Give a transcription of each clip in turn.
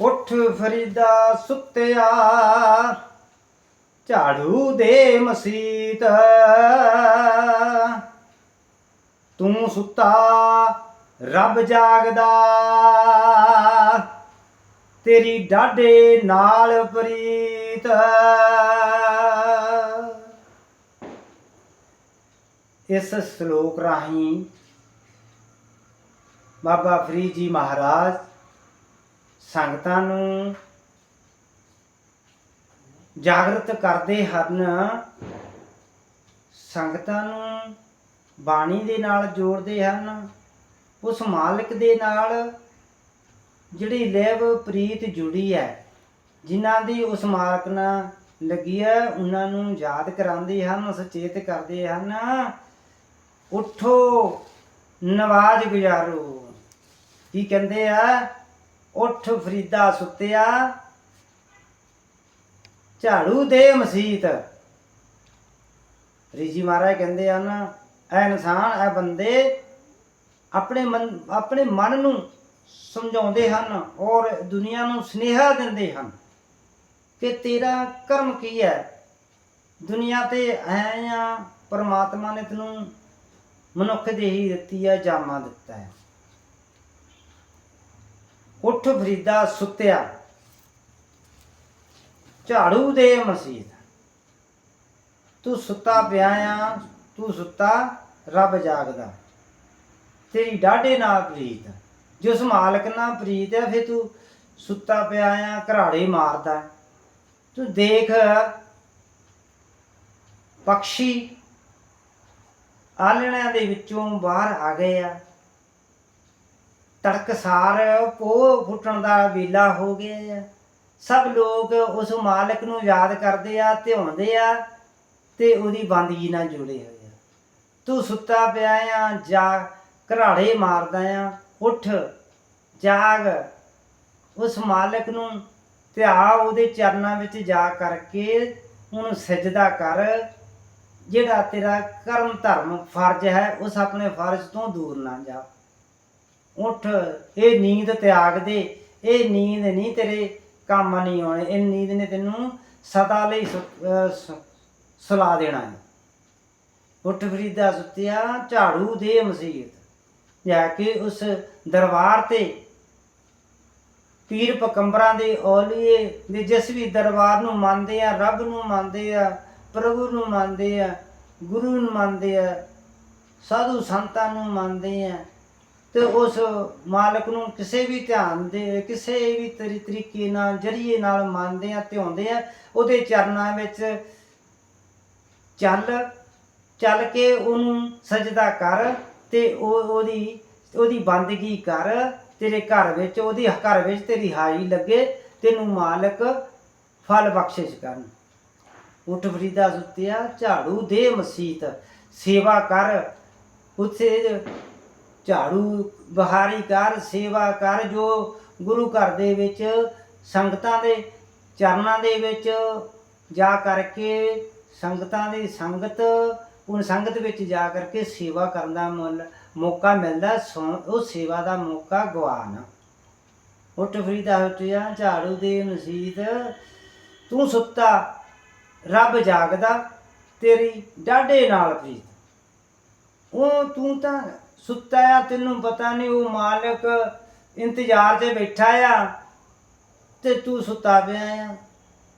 ਉੱਠ ਫਰੀਦਾ ਸੁੱਤਿਆ, ਝਾੜੂ ਦੇ ਮਸੀਤ ਤੂੰ ਸੁੱਤਾ, ਰੱਬ ਜਾਗਦਾ। ਤੇਰੀ ਡਾਢੇ ਨਾਲ ਪ੍ਰੀਤ ਇਸ ਸ਼ਲੋਕ ਰਾਹੀਂ ਬਾਬਾ ਫਰੀਦ ਜੀ ਮਹਾਰਾਜ ਸੰਗਤਾਂ ਨੂੰ ਜਾਗਰਤ ਕਰਦੇ ਹਨ, ਸੰਗਤਾਂ ਨੂੰ ਬਾਣੀ ਦੇ ਨਾਲ ਜੋੜਦੇ ਹਨ, ਉਸ ਮਾਲਕ ਦੇ ਨਾਲ ਜਿਹੜੀ ਲੈਵ ਪ੍ਰੀਤ ਜੁੜੀ ਹੈ, ਜਿਨ੍ਹਾਂ ਦੀ ਉਸ ਮਾਲਕ ਨਾਲ ਲੱਗੀ ਹੈ, ਉਹਨਾਂ ਨੂੰ ਯਾਦ ਕਰਾਉਂਦੇ ਹਨ, ਸੁਚੇਤ ਕਰਦੇ ਹਨ। ਉਠੋ, ਨਵਾਜ਼ ਗੁਜ਼ਾਰੋ। ਕੀ ਕਹਿੰਦੇ ਆ? ਉੱਠ ਫਰੀਦਾ ਸੁੱਤਿਆ। ਝਾੜੂ ਦੇ ਮਸੀਤ। ਰੀਜੀ ਮਹਾਰਾਜ ਕਹਿੰਦੇ ਹਨ ਐ ਇਨਸਾਨ ਐ ਬੰਦੇ ਆਪਣੇ ਮਨ ਆਪਣੇ ਮਨ ਨੂੰ ਸਮਝਾਉਂਦੇ ਹਨ ਔਰ ਦੁਨੀਆ ਨੂੰ ਸੁਨੇਹਾ ਦਿੰਦੇ ਹਨ ਕਿ ਤੇਰਾ ਕਰਮ ਕੀ ਹੈ? ਦੁਨੀਆ ਤੇ ਆਏ ਆ, ਪਰਮਾਤਮਾ ਨੇ ਤੈਨੂੰ ਮਨੁੱਖ ਦੇਹੀ ਦਿੱਤੀ ਹੈ, ਜਾਮਾ ਦਿੱਤਾ ਹੈ। ਉੱਠ ਫਰੀਦਾ ਸੁੱਤਿਆ। ਝਾੜੂ ਦੇ ਮਸੀਤ। ਤੂੰ ਸੁੱਤਾ ਪਿਆ ਆ, ਤੂੰ ਸੁੱਤਾ, ਰੱਬ ਜਾਗਦਾ। ਤੇਰੀ ਡਾਢੇ ਨਾਲ ਪ੍ਰੀਤ। ਜਿਸ ਮਾਲਕ ਨਾਲ ਪ੍ਰੀਤ ਹੈ ਫੇ ਤੂੰ ਸੁੱਤਾ ਪਿਆ ਆ, ਘਰਾੜੇ ਮਾਰਦਾ ਤੂੰ ਦੇਖ ਪੰਛੀ ਆਲਣਿਆਂ ਦੇ ਵਿੱਚੋਂ ਬਾਹਰ ਆ ਗਏ ਆ। ਤੜਕਸਾਰ ਪੋ ਫੁੱਟਣ ਦਾ ਵੇਲਾ ਹੋ ਗਿਆ। ਆ ਸਭ ਲੋਕ ਉਸ ਮਾਲਕ ਨੂੰ ਯਾਦ ਕਰਦੇ ਆ, ਧਿਆਉਂਦੇ ਆ ਤੇ ਉਹਦੀ ਬੰਦਗੀ ਨਾਲ ਜੁੜੇ ਹੋਏ ਆ। ਤੂੰ ਸੁੱਤਾ ਪਿਆ ਆ, ਜਾ ਘਰਾੜੇ ਮਾਰਦਾ ਆ, ਉੱਠ, ਜਾਗ। ਉਸ ਮਾਲਕ ਨੂੰ ਧਿਆ ਉਹਦੇ ਚਰਨਾਂ ਵਿੱਚ ਜਾ ਕਰਕੇ ਉਹਨੂੰ ਸਜਦਾ ਕਰ। ਜਿਹੜਾ ਤੇਰਾ ਕਰਮ ਧਰਮ ਫਰਜ਼ ਹੈ, ਉਸ ਆਪਣੇ ਫਰਜ਼ ਤੋਂ ਦੂਰ ਨਾ ਜਾ। ਉੱਠ, ਇਹ ਨੀਂਦ ਤਿਆਗ ਦੇ, ਇਹ ਨੀਂਦ ਨਹੀਂ ਤੇਰੇ ਕੰਮ ਨਹੀਂ ਆਉਣੇ, ਇਹ ਨੀਂਦ ਨੇ ਤੈਨੂੰ ਸਦਾ ਲਈ ਸੁ- ਸੁਲਾ ਦੇਣਾ ਹੈ। ਉੱਠ ਫਰੀਦਾ ਸੁੱਤਿਆ ਝਾੜੂ ਦੇ ਮਸੀਤ ਜਾ ਕੇ ਉਸ ਦਰਬਾਰ ਤੇ। ਪੀਰ ਪਕੰਬਰਾਂ ਦੇ ਔਲੀਏ ਦੇ ਜਿਸ ਵੀ ਦਰਬਾਰ ਨੂੰ ਮੰਨਦੇ ਆ, ਰੱਬ ਨੂੰ ਮੰਨਦੇ ਆ, ਪ੍ਰਭੂ ਨੂੰ ਮੰਨਦੇ ਆ, ਗੁਰੂ ਨੂੰ ਮੰਨਦੇ ਆ, ਸਾਧੂ ਸੰਤਾਂ ਨੂੰ ਮੰਨਦੇ ਆ ਤੇ ਉਸ ਮਾਲਕ ਨੂੰ ਕਿਸੇ ਵੀ ਧਿਆਨ ਦੇ, ਕਿਸੇ ਵੀ ਤਰੀ ਤਰੀਕੇ ਨਾਲ, ਜਰੀਏ ਨਾਲ ਮੰਨਦੇ ਆ, ਧਿਆਉਂਦੇ ਆ, ਉਹਦੇ ਚਰਨਾਂ ਵਿੱਚ ਚੱਲ ਚੱਲ ਕੇ ਉਹਨੂੰ ਸਜਦਾ ਕਰ ਤੇ ਉਹ, ਉਹਦੀ ਉਹਦੀ ਬੰਦਗੀ ਕਰ, ਤੇਰੇ ਘਰ ਵਿੱਚ, ਉਹਦੀ ਘਰ ਵਿੱਚ ਤੇਰੀ ਹਾਈ ਲੱਗੇ, ਤੈਨੂੰ ਮਾਲਕ ਫਲ ਬਖਸ਼ਿਸ਼ ਕਰਨ। ਉੱਠ ਫਰੀਦਾ ਸੁੱਤਿਆ, ਝਾੜੂ ਦੇ ਮਸੀਤ, ਸੇਵਾ ਕਰ, ਉੱਥੇ ਝਾੜੂ ਬਹਾਰੀ ਕਰ, ਸੇਵਾ ਕਰ, ਜੋ ਗੁਰੂ ਘਰ ਦੇ ਵਿੱਚ ਸੰਗਤਾਂ ਦੇ ਚਰਨਾਂ ਦੇ ਵਿੱਚ ਜਾ ਕਰਕੇ ਸੰਗਤਾਂ ਦੀ ਸੰਗਤ ਉਹ ਸੰਗਤ ਵਿੱਚ ਜਾ ਕਰਕੇ ਸੇਵਾ ਕਰਨ ਦਾ ਮੁੱਲ, ਮੌਕਾ ਮਿਲਦਾ, ਸੋ- ਉਹ ਸੇਵਾ ਦਾ ਮੌਕਾ ਗਵਾ ਨਾ ਉੱਠ ਫਰੀਦਾ ਉੱਠਿਆ, ਝਾੜੂ ਦੇ ਮਸੀਤ, ਤੂੰ ਸੁੱਤਾ, ਰੱਬ ਜਾਗਦਾ ਤੇਰੀ ਡਾਢੇ ਨਾਲ ਪ੍ਰੀਤ ਉਹ ਤੂੰ ਤਾਂ ਸੁੱਤਾ ਆ, ਤੈਨੂੰ ਪਤਾ ਨਹੀਂ ਉਹ ਮਾਲਕ ਇੰਤਜ਼ਾਰ ਤੇ ਬੈਠਾ ਆ ਤੇ ਤੂੰ ਸੁੱਤਾ ਪਿਆ ਆ।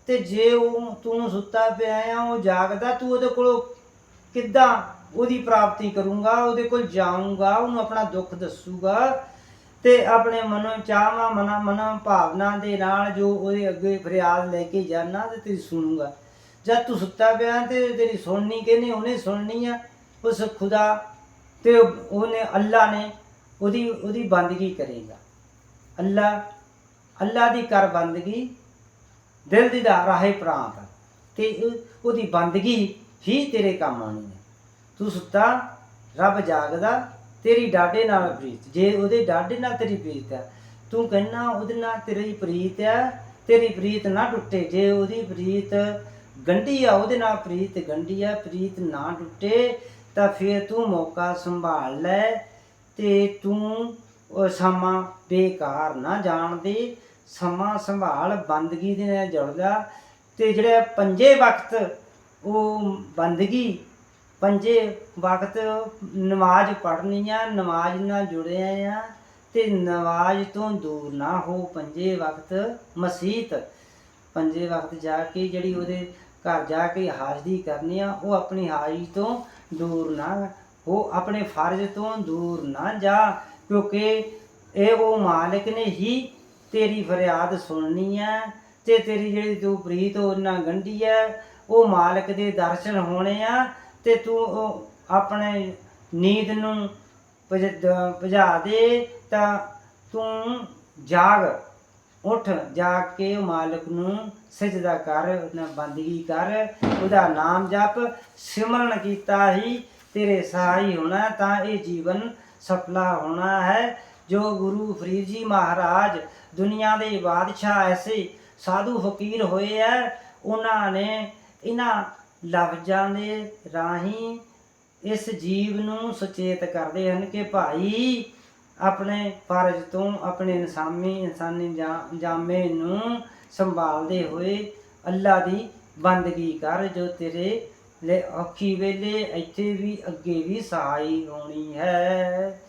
ਤੇ ਜੇ ਉਹ ਤੂੰ ਸੁੱਤਾ ਪਿਆ ਆ, ਉਹ ਜਾਗਦਾ, ਤੂੰ ਉਹਦੇ ਕੋਲੋਂ ਕਿੱਦਾਂ ਉਹਦੀ ਪ੍ਰਾਪਤੀ ਕਰੂੰਗਾ, ਉਹਦੇ ਕੋਲ ਜਾਊਂਗਾ, ਉਹਨੂੰ ਆਪਣਾ ਦੁੱਖ ਦੱਸੂਗਾ ਤੇ ਆਪਣੇ ਮਨੋਂ ਚਾਹਾਂ ਮਨਾ ਮਨਾ ਭਾਵਨਾ ਦੇ ਨਾਲ ਜੋ ਉਹਦੇ ਅੱਗੇ ਫਰਿਆਦ ਲੈ ਕੇ ਜਾਣਾ ਤੇ ਤੇਰੀ ਸੁਣੂਗਾ। ਜਦ ਤੂੰ ਸੁੱਤਾ ਪਿਆ ਤੇ ਤੇਰੀ ਸੁਣਨੀ ਕਿਹਨੇ, ਉਹਨੇ ਸੁਣਨੀ ਆ। ਉਸ ਖੁਦਾ ਤੇ ਉਹਨੇ, ਅੱਲਾ ਨੇ ਉਹਦੀ ਉਹਦੀ ਬੰਦਗੀ ਕਰੇਗਾ ਅੱਲਾ ਅੱਲਾ ਦੀ ਕਰ ਬੰਦਗੀ ਦਿਲ ਦੀ ਦਾ ਰਾਹੇ ਪ੍ਰਾਂਤ ਤੇ ਉਹਦੀ ਬੰਦਗੀ ਹੀ ਤੇਰੇ ਕੰਮ ਆਣੀ ਹੈ ਤੂੰ ਸੁੱਤਾ, ਰੱਬ ਜਾਗਦਾ, ਤੇਰੀ ਡਾਡੇ ਨਾਲ ਪ੍ਰੀਤ। ਜੇ ਉਹਦੇ ਡਾਡੇ ਨਾਲ ਤੇਰੀ ਪ੍ਰੀਤ ਹੈ ਤੂੰ ਕਹਿਣਾ ਉਹਦੇ ਨਾਲ ਤੇਰੀ ਪ੍ਰੀਤ ਹੈ ਤੇਰੀ ਪ੍ਰੀਤ ਨਾ ਟੁੱਟੇ। ਜੇ ਉਹਦੀ ਪ੍ਰੀਤ ਗੰਢੀ ਆ, ਉਹਦੇ ਨਾਲ ਪ੍ਰੀਤ ਗੰਢੀ ਆ, ਪ੍ਰੀਤ ਨਾ ਟੁੱਟੇ ਤਾਂ ਫਿਰ ਤੂੰ ਮੌਕਾ ਸੰਭਾਲ ਲੈ ਤੇ ਤੂੰ ਸਮਾਂ ਬੇਕਾਰ ਨਾ ਜਾਣ ਦੇ। ਸਮਾਂ ਸੰਭਾਲ ਬੰਦਗੀ ਦੇ ਨਾਲ ਜੁੜਦਾ। ਤੇ ਜਿਹੜੇ ਪੰਜੇ ਵਕਤ ਉਹ ਬੰਦਗੀ, ਪੰਜੇ ਵਕਤ ਨਮਾਜ਼ ਪੜ੍ਹਨੀ ਆ ਨਮਾਜ਼ ਨਾਲ ਜੁੜਿਆ ਆ ਤੇ ਨਮਾਜ਼ ਤੋਂ ਦੂਰ ਨਾ ਹੋ ਪੰਜੇ ਵਕਤ ਮਸੀਤ। ਪੰਜੇ ਵਕਤ ਜਾ ਕੇ ਜਿਹੜੀ ਉਹਦੇ ਘਰ ਜਾ ਕੇ ਹਾਜ਼ਰੀ ਕਰਨੀ ਆ, ਉਹ ਆਪਣੀ ਹਾਜ਼ਰੀ ਤੋਂ ਦੂਰ ਨਾ ਹੋ, ਆਪਣੇ ਫਰਜ਼ ਤੋਂ ਦੂਰ ਨਾ ਜਾ, ਕਿਉਂਕਿ ਇਹ ਉਹ ਮਾਲਕ ਨੇ ਹੀ ਤੇਰੀ ਫਰਿਆਦ ਸੁਣਨੀ ਹੈ ਤੇ ਤੇਰੀ ਜਿਹੜੀ ਤੂੰ ਪ੍ਰੀਤ ਉਹਨਾਂ ਗੰਢੀ ਹੈ, ਉਹ ਮਾਲਕ ਦੇ ਦਰਸ਼ਨ ਹੋਣੇ ਆ ਤੇ ਤੂੰ ਉਹ ਆਪਣੇ ਨੀਂਦ ਨੂੰ ਭਜ- ਭਜਾ ਦੇ ਤਾਂ ਤੂੰ ਜਾਗ। ਉੱਠ ਜਾ ਕੇ ਮਾਲਕ ਨੂੰ ਸਜਦਾ ਕਰ ਉਹਨਾਂ ਬੰਦਗੀ ਕਰ, ਉਹਦਾ ਨਾਮ ਜਪ, ਸਿਮਰਨ ਕੀਤਾ ਹੀ ਤੇਰੇ ਸਹਾਈ ਹੋਣਾ ਤਾਂ ਇਹ ਜੀਵਨ ਸਫਲਾ ਹੋਣਾ ਹੈ। ਜੋ ਗੁਰੂ ਫਰੀਦ ਜੀ ਮਹਾਰਾਜ ਦੁਨੀਆ ਦੇ ਬਾਦਸ਼ਾਹ ਐਸੇ ਸਾਧੂ ਫਕੀਰ ਹੋਏ ਐ ਉਹਨਾਂ ਨੇ ਇਹਨਾਂ ਲਫ਼ਜ਼ਾਂ ਦੇ ਰਾਹੀਂ ਇਸ ਜੀਵ ਨੂੰ ਸੁਚੇਤ ਕਰਦੇ ਹਨ ਕਿ ਭਾਈ ਆਪਣੇ ਫਰਜ਼ ਤੋਂ ਆਪਣੇ ਇਨਸਾਨੀ ਇਨਸਾਨੀ ਜਾਮੇ ਨੂੰ ਸੰਭਾਲਦੇ ਹੋਏ ਅੱਲਾ ਦੀ ਬੰਦਗੀ ਕਰ, ਜੋ ਤੇਰੇ ਲਈ ਔਖੀ ਵੇਲੇ ਇੱਥੇ ਵੀ ਅੱਗੇ ਵੀ ਸਹਾਈ ਹੋਣੀ ਹੈ।